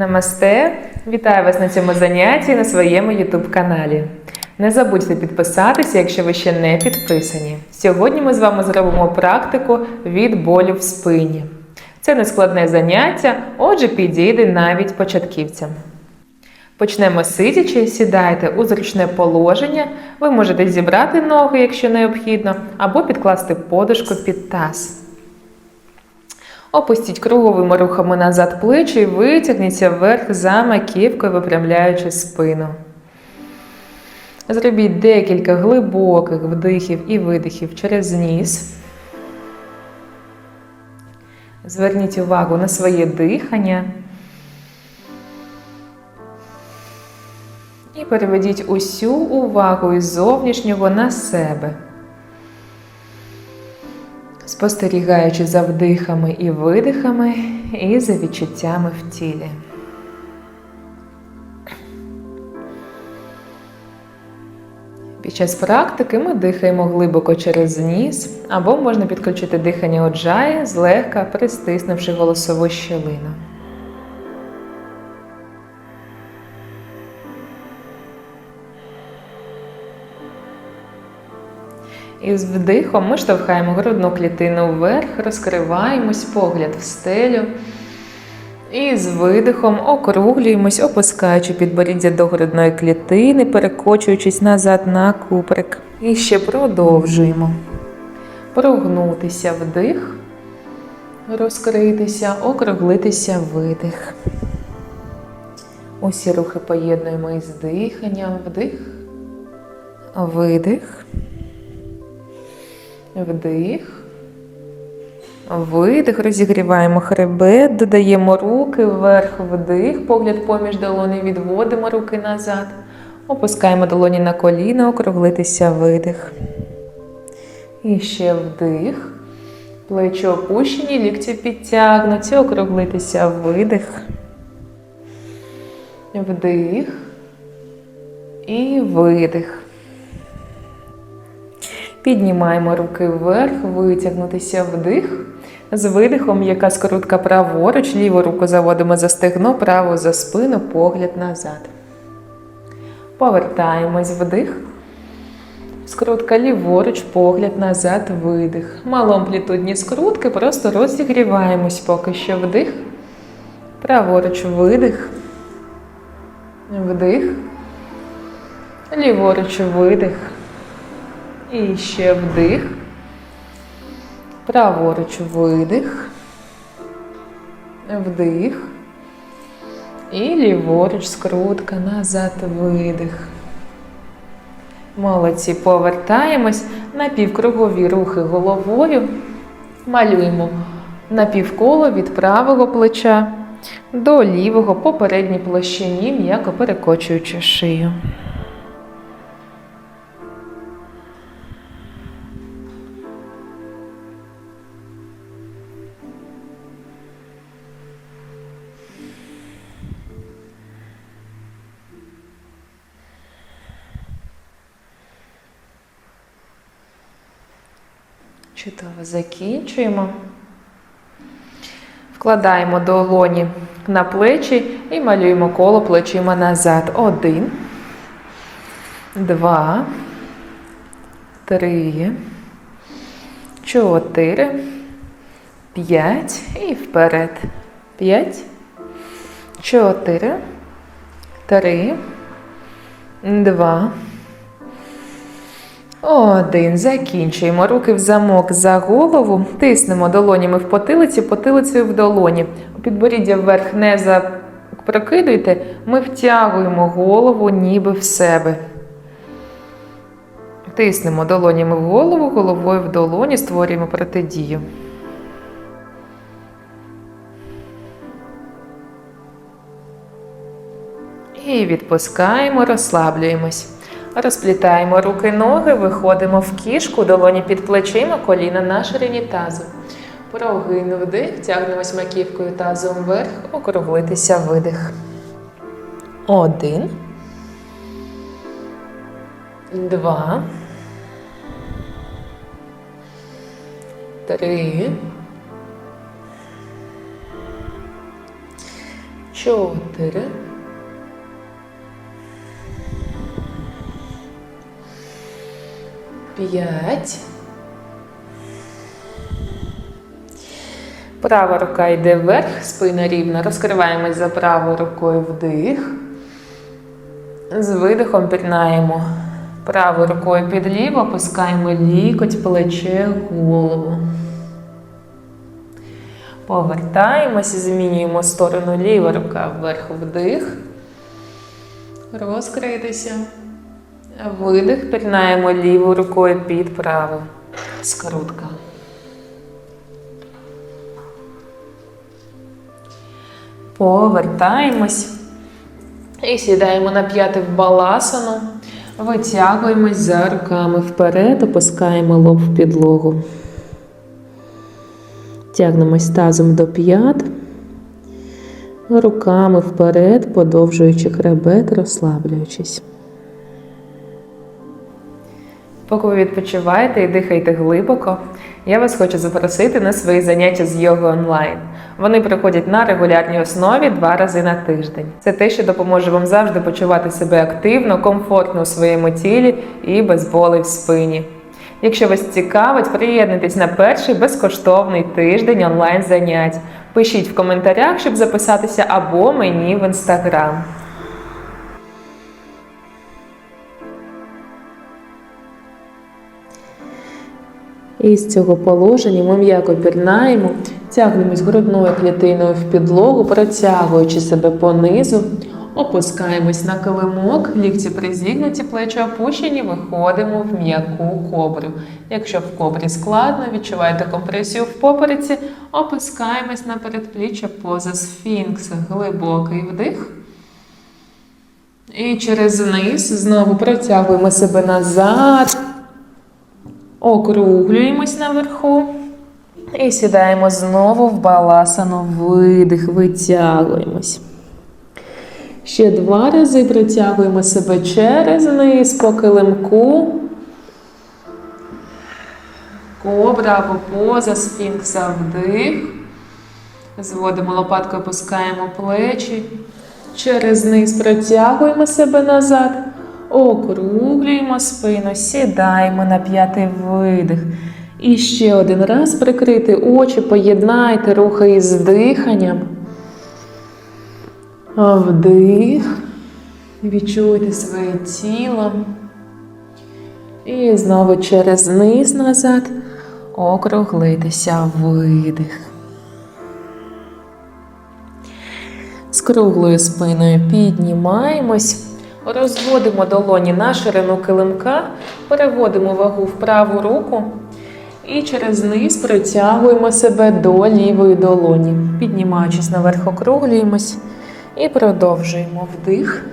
Намасте! Вітаю вас на цьому занятті на своєму YouTube каналі. Не забудьте підписатися, якщо ви ще не підписані. Сьогодні ми з вами зробимо практику від болю в спині. Це нескладне заняття, отже, підійде навіть початківцям. Почнемо сидячи, сідайте у зручне положення. Ви можете зібрати ноги, якщо необхідно, або підкласти подушку під таз. Опустіть круговими рухами назад плечі і витягніться вверх за маківкою, випрямляючи спину. Зробіть декілька глибоких вдихів і видихів через ніс. Зверніть увагу на своє дихання. І переведіть усю увагу із зовнішнього на себе. Спостерігаючи за вдихами і видихами і за відчуттями в тілі. Під час практики ми дихаємо глибоко через ніс, або можна підключити дихання оджаї, злегка пристиснувши голосову щелину. І з вдихом ми штовхаємо грудну клітину вверх, розкриваємось, погляд в стелю. І з видихом округлюємось, опускаючи підборіддя до грудної клітини, перекочуючись назад на куприк. І ще продовжуємо. Прогнутися вдих, розкритися, округлитися видих. Усі рухи поєднуємо із диханням, вдих, видих. Вдих. Видих, розігріваємо хребет, додаємо руки вверх, вдих, погляд поміж долони, відводимо руки назад. Опускаємо долоні на коліна, округлитися видих. І ще вдих. Плечі опущені, лікті підтягнуті, округлитися видих. Вдих. І видих. Піднімаємо руки вверх, витягнутися вдих. З видихом, яка скрутка праворуч, ліву руку заводимо за стегно, праву за спину, погляд назад. Повертаємось вдих. Скрутка ліворуч, погляд назад, видих. Малоамплітудні скрутки, просто розігріваємось поки що вдих. Праворуч видих. Вдих. Ліворуч видих. І ще вдих. Праворуч видих. Вдих. І ліворуч скрутка назад видих. Молодці. Повертаємось на півкругові рухи головою. Малюємо напівколо від правого плеча до лівого по передній площині, м'яко перекочуючи шию. Чудово, закінчуємо. Вкладаємо долоні на плечі і малюємо коло плечима назад. Один, два, три, чотири, п'ять і вперед. П'ять, чотири, три, два. Один. Закінчуємо. Руки в замок за голову. Тиснемо долонями в потилиці, потилицею в долоні. Підборіддя вверх не запрокидуйте. Ми втягуємо голову ніби в себе. Тиснемо долонями в голову, головою в долоні, створюємо протидію. І відпускаємо, розслаблюємось. Розплітаємо руки, ноги, виходимо в кішку, долоні під плечима, коліна на ширині тазу. Прогин вдих, тягнемось маківкою тазом вверх, округлитися видих. Один. Два. Три. чотири. П'ять. Права рука йде вверх, спина рівна. Розкриваємось за правою рукою вдих. З видихом пірнаємо правою рукою під ліво, опускаємо лікоть, плече, голову. Повертаємося, змінюємо сторону ліва рука вверх вдих. Розкритися. Видих, пірнаємо лівою рукою під праву. Скрутка. Повертаємось. І сідаємо на п'яти в баласану. Витягуємось за руками вперед, опускаємо лоб в підлогу. Тягнемось тазом до п'ят. Руками вперед, подовжуючи хребет, розслаблюючись. Поки ви відпочиваєте і дихаєте глибоко, я вас хочу запросити на свої заняття з йоги онлайн. Вони проходять на регулярній основі два рази на тиждень. Це те, що допоможе вам завжди почувати себе активно, комфортно у своєму тілі і без болей в спині. Якщо вас цікавить, приєднуйтесь на перший безкоштовний тиждень онлайн занять. Пишіть в коментарях, щоб записатися або мені в інстаграм. І з цього положення ми м'яко пірнаємо, тягнемось грудною клітиною в підлогу, протягуючи себе понизу, опускаємось на килимок, лікті призігнуті, плечі опущені, виходимо в м'яку кобру. Якщо в кобрі складно, відчуваєте компресію в попереці, опускаємось на передпліччя поза сфінкса, глибокий вдих. І через низ знову протягуємо себе назад. Округлюємось наверху. І сідаємо знову в баласану видих, витягуємось. Ще два рази притягуємо себе через низ по килимку. Кобра або поза сфінкса вдих. Зводимо лопатку, опускаємо плечі. Через низ протягуємо себе назад. Округлюємо спину, сідаємо на п'ятий видих. І ще один раз прикрити очі, поєднайте рухи із диханням. Вдих. Відчуйте своє тіло. І знову через низ назад округлитися видих. З круглою спиною піднімаємось. Розводимо долоні на ширину килимка, переводимо вагу в праву руку і через низ притягуємо себе до лівої долоні. Піднімаючись наверх, округлюємось і продовжуємо вдих.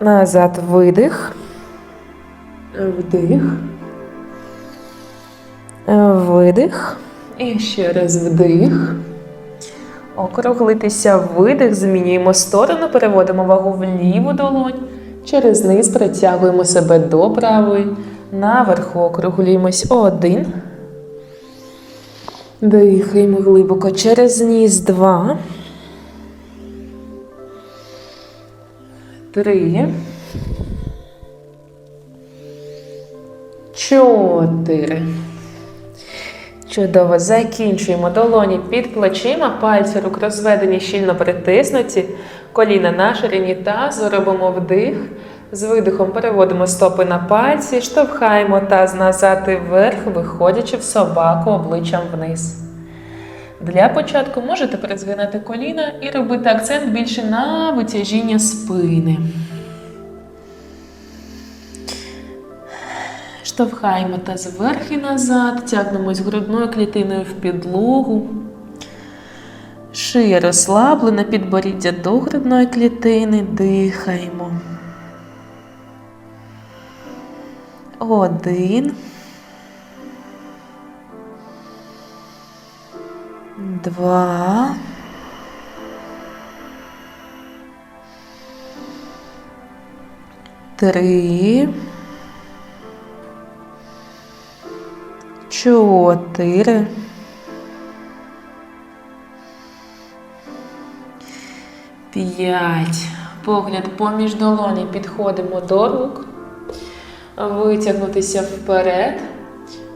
Назад видих. Вдих. Видих. І ще раз вдих. Округлитися видих, змінюємо сторону, переводимо вагу в ліву долонь. Через низ притягуємо себе до правої. Наверху округлюємось один. Дихаємо глибоко через ніс два. Три. Чотири. Чудово. Закінчуємо долоні під плечима, пальці рук розведені, щільно притиснуті, коліна на ширині тазу, робимо вдих. З видихом переводимо стопи на пальці, штовхаємо таз назад і вверх, виходячи в собаку обличчям вниз. Для початку можете перезгинати коліна і робити акцент більше на витяжіння спини. Штовхаємо таз вверх і назад, тягнемось грудною клітиною в підлогу. Шия розслаблена, підборіддя до грудної клітини, дихаємо. Один. Два. Три. Чотири. П'ять. Погляд поміж долоні. Підходимо до рук. Витягнутися вперед.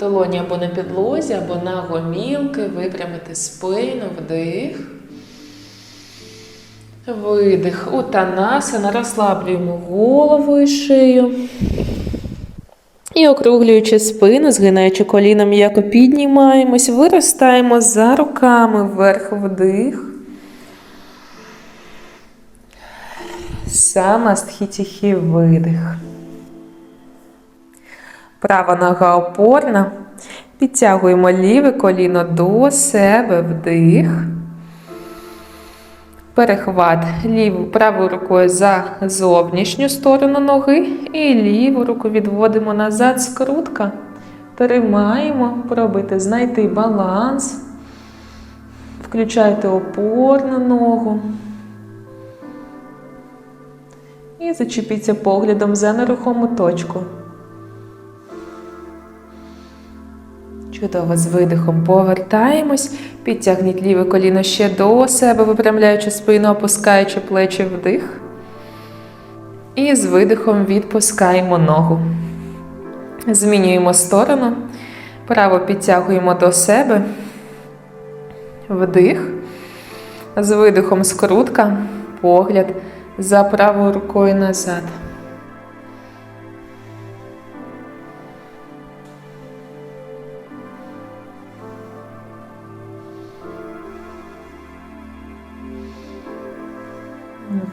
Долоні або на підлозі, або на гомілки. Випрямити спину, вдих. Видих. Утанасана. Розслаблюємо голову і шию. І округлюючи спину, згинаючи коліна, м'яко піднімаємось, виростаємо за руками вверх вдих. Самастхітіхі видих. Права нога опорна. Підтягуємо ліве коліно до себе вдих. Перехват ліву правою рукою за зовнішню сторону ноги і ліву руку відводимо назад, скрутка. Тримаємо, пробуйте знайти баланс. Включайте опорну ногу. І зачепіться поглядом за нерухому точку. Чудово, з видихом повертаємось, підтягніть ліве коліно ще до себе, випрямляючи спину, опускаючи плечі вдих. І з видихом відпускаємо ногу. Змінюємо сторону. Право підтягуємо до себе. Вдих. З видихом скрутка, погляд за правою рукою назад.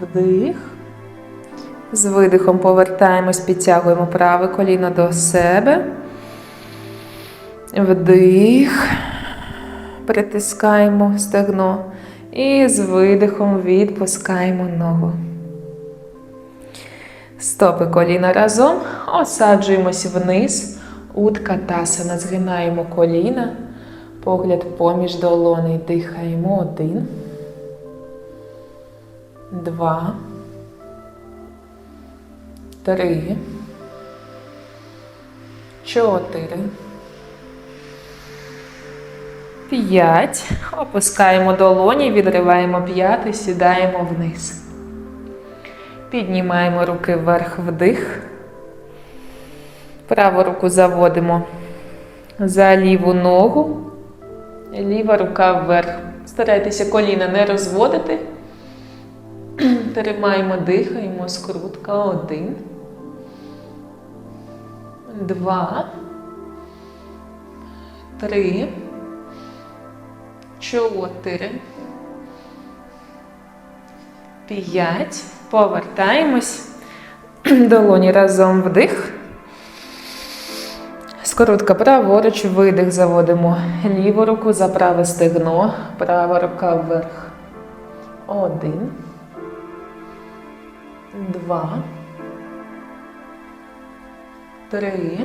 Вдих. З видихом повертаємось, підтягуємо праве коліно до себе. Вдих. Притискаємо стегно. І з видихом відпускаємо ногу. Стопи коліна разом. Осаджуємось вниз. Утка тасана. Згинаємо коліна. Погляд поміж долоней. Дихаємо один два, три, чотири, п'ять. Опускаємо долоні, відриваємо п'яти, сідаємо вниз. Піднімаємо руки вверх вдих. Праву руку заводимо за ліву ногу. Ліва рука вверх. Старайтеся коліна не розводити. Тримаємо, дихаємо, скрутка. Один. Два. Три. Чотири. П'ять. Повертаємось. Долоні разом вдих. Скоротка праворуч, видих, заводимо ліву руку за праве стегно, права рука вверх. Один два, три,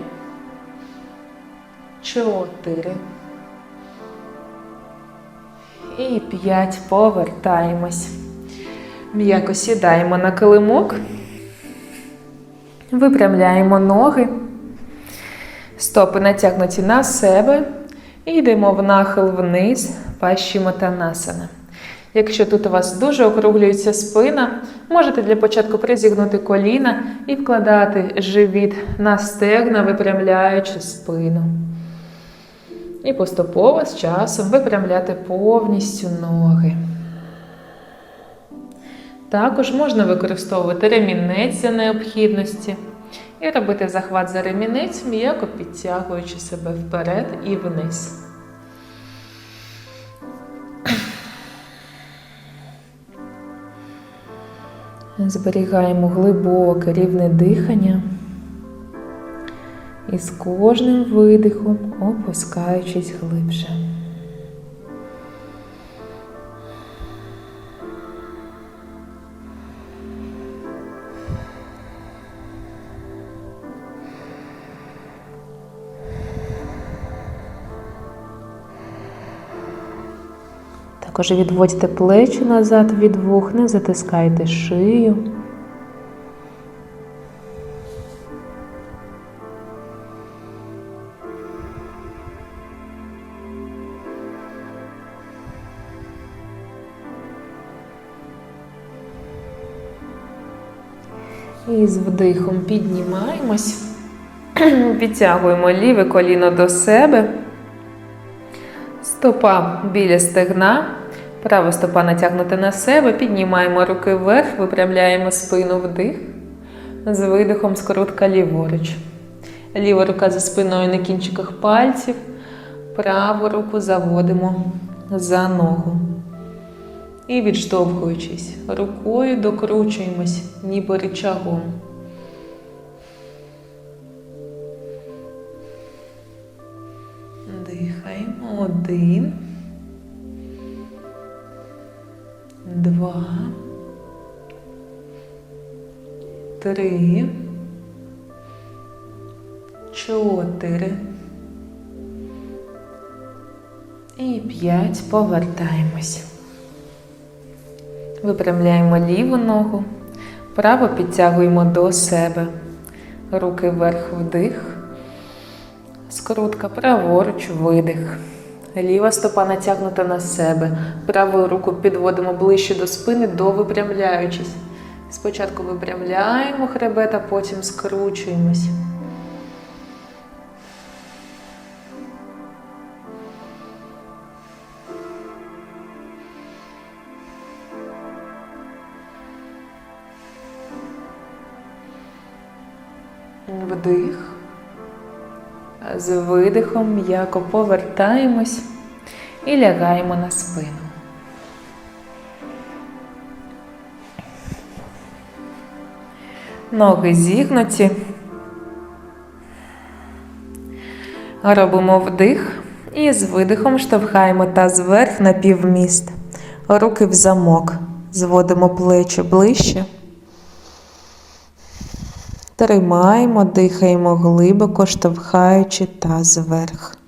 чотири. І п'ять. Повертаємось. М'яко сідаємо на килимок. Випрямляємо ноги. Стопи натягнуті на себе. І йдемо в нахил вниз, пащі матанасана. Якщо тут у вас дуже округлюється спина, можете для початку призігнути коліна і вкладати живіт на стегна, випрямляючи спину. І поступово з часом випрямляти повністю ноги. Також можна використовувати ремінець за необхідності і робити захват за ремінець, м'яко підтягуючи себе вперед і вниз. Зберігаємо глибоке рівне дихання і з кожним видихом опускаючись глибше. Також відводьте плечі назад від вух, не затискайте шию. І з вдихом піднімаємось, підтягуємо ліве коліно до себе, стопа біля стегна, права стопа натягнута на себе, піднімаємо руки вверх, випрямляємо спину вдих, з видихом скоротка ліворуч. Ліва рука за спиною на кінчиках пальців, праву руку заводимо за ногу. І відштовхуючись, рукою докручуємось, ніби рычагом. Дихаємо. Один. Два. Три. Чотири. І п'ять. Повертаємось. Випрямляємо ліву ногу, право підтягуємо до себе. Руки вверх вдих. Скрутка праворуч видих. Ліва стопа натягнута на себе. Праву руку підводимо ближче до спини, до випрямляючись. Спочатку випрямляємо хребет, а потім скручуємось. Вдих. З видихом м'яко повертаємось і лягаємо на спину. Ноги зігнуті. Робимо вдих і з видихом штовхаємо таз вверх на півміст. Руки в замок. Зводимо плечі ближче. Тримаємо, дихаємо глибоко, штовхаючи таз вверх.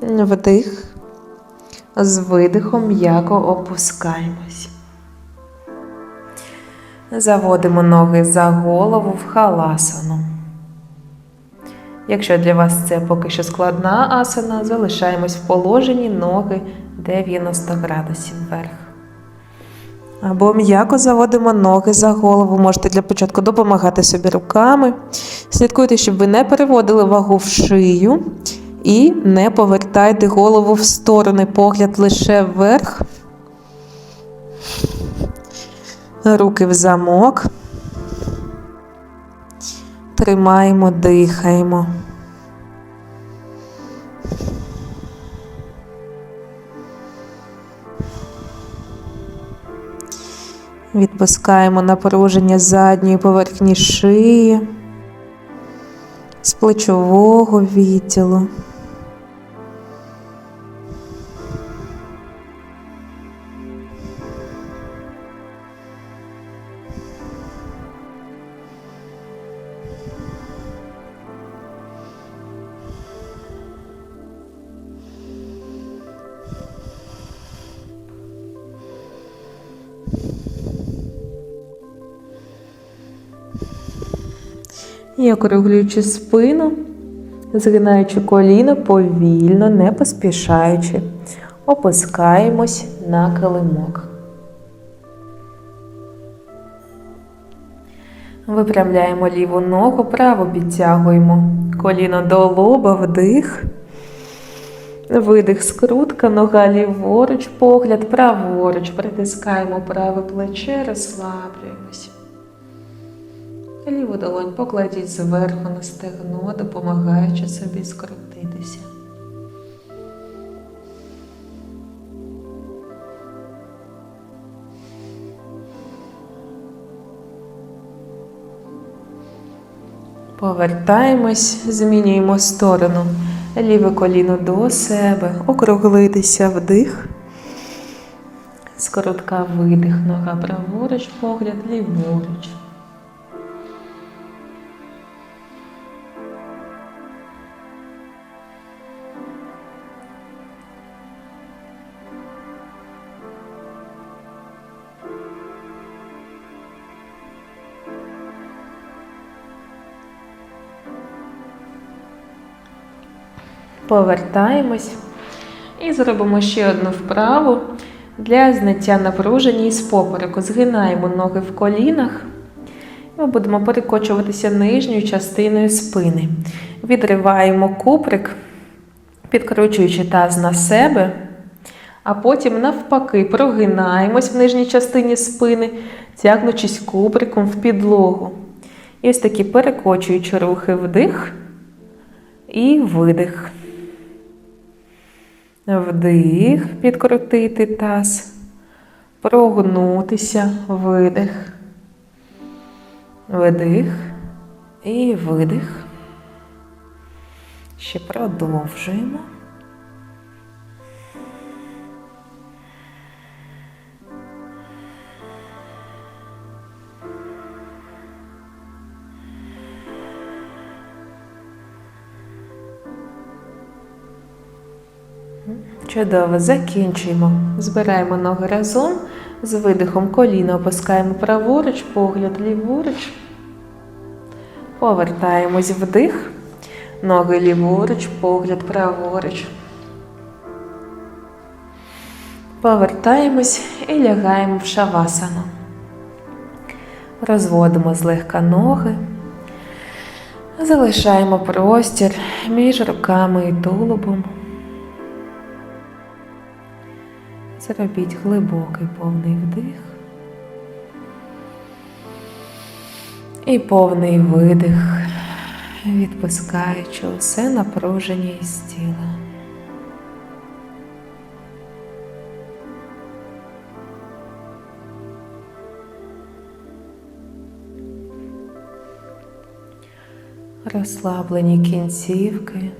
Вдих. З видихом м'яко опускаємось. Заводимо ноги за голову в халасану. Якщо для вас це поки що складна асана, залишаємось в положенні ноги 90 градусів вверх. Або м'яко заводимо ноги за голову. Можете для початку допомагати собі руками. Слідкуйте, щоб ви не переводили вагу в шию і не повертайте голову в сторони, погляд лише вверх. Руки в замок. Тримаємо, дихаємо. Відпускаємо напруження задньої поверхні шиї, з плечового відділу. І округлюючи спину, згинаючи коліно повільно, не поспішаючи, опускаємось на килимок. Випрямляємо ліву ногу, право підтягуємо. Коліно до лоба, вдих. Видих, скрутка, нога ліворуч, погляд, праворуч. Притискаємо праве плече, розслаблюємось. Ліву долонь покладіть зверху на стегно, допомагаючи собі скрутитися. Повертаємось, змінюємо сторону. Ліве коліно до себе, округлитися вдих. Скоротка видих, нога праворуч, погляд ліворуч. Повертаємось і зробимо ще одну вправу для зняття напруження із попереку. Згинаємо ноги в колінах. Ми будемо перекочуватися нижньою частиною спини. Відриваємо куприк, підкручуючи таз на себе, а потім навпаки прогинаємось в нижній частині спини, тягнучись куприком в підлогу. І ось такі перекочуючі рухи вдих і видих. Вдих, підкрутити таз, прогнутися, видих. видих і видих. Ще продовжуємо. Чудово, закінчуємо. Збираємо ноги разом. З видихом коліна опускаємо праворуч, погляд ліворуч. Повертаємось вдих. Ноги ліворуч, погляд праворуч. Повертаємось і лягаємо в шавасану. Розводимо злегка ноги. Залишаємо простір між руками і тулубом. Зробіть глибокий повний вдих і повний видих, відпускаючи усе напруження із тіла. Розслаблені кінцівки.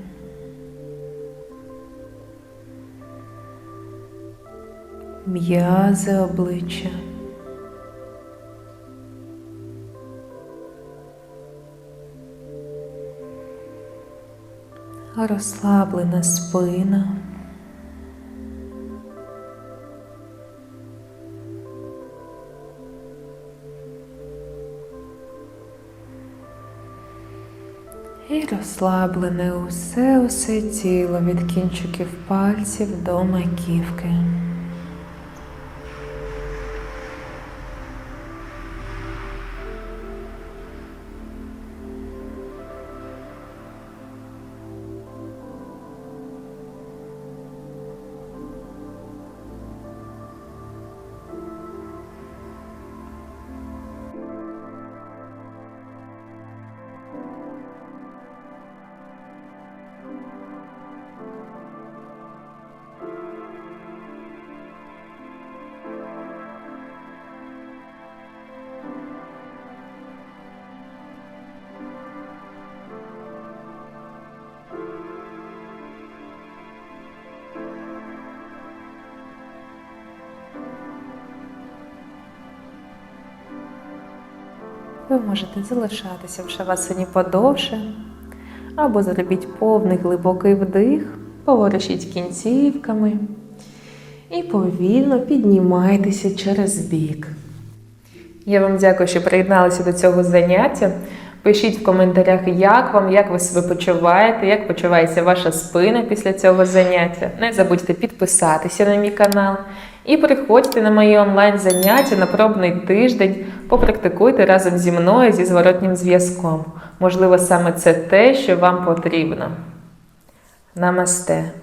М'язи обличчя. Розслаблена спина. І розслаблене усе усе тіло від кінчиків пальців до маківки. Ви можете залишатися в шавасані подовше, або зробіть повний глибокий вдих, поворушіть кінцівками і повільно піднімайтеся через бік. Я вам дякую, що приєдналися до цього заняття. Пишіть в коментарях, як вам, як ви себе почуваєте, як почувається ваша спина після цього заняття. Не забудьте підписатися на мій канал і приходьте на мої онлайн-заняття на пробний тиждень. Попрактикуйте разом зі мною зі зворотнім зв'язком. Можливо, саме це те, що вам потрібно. Намасте!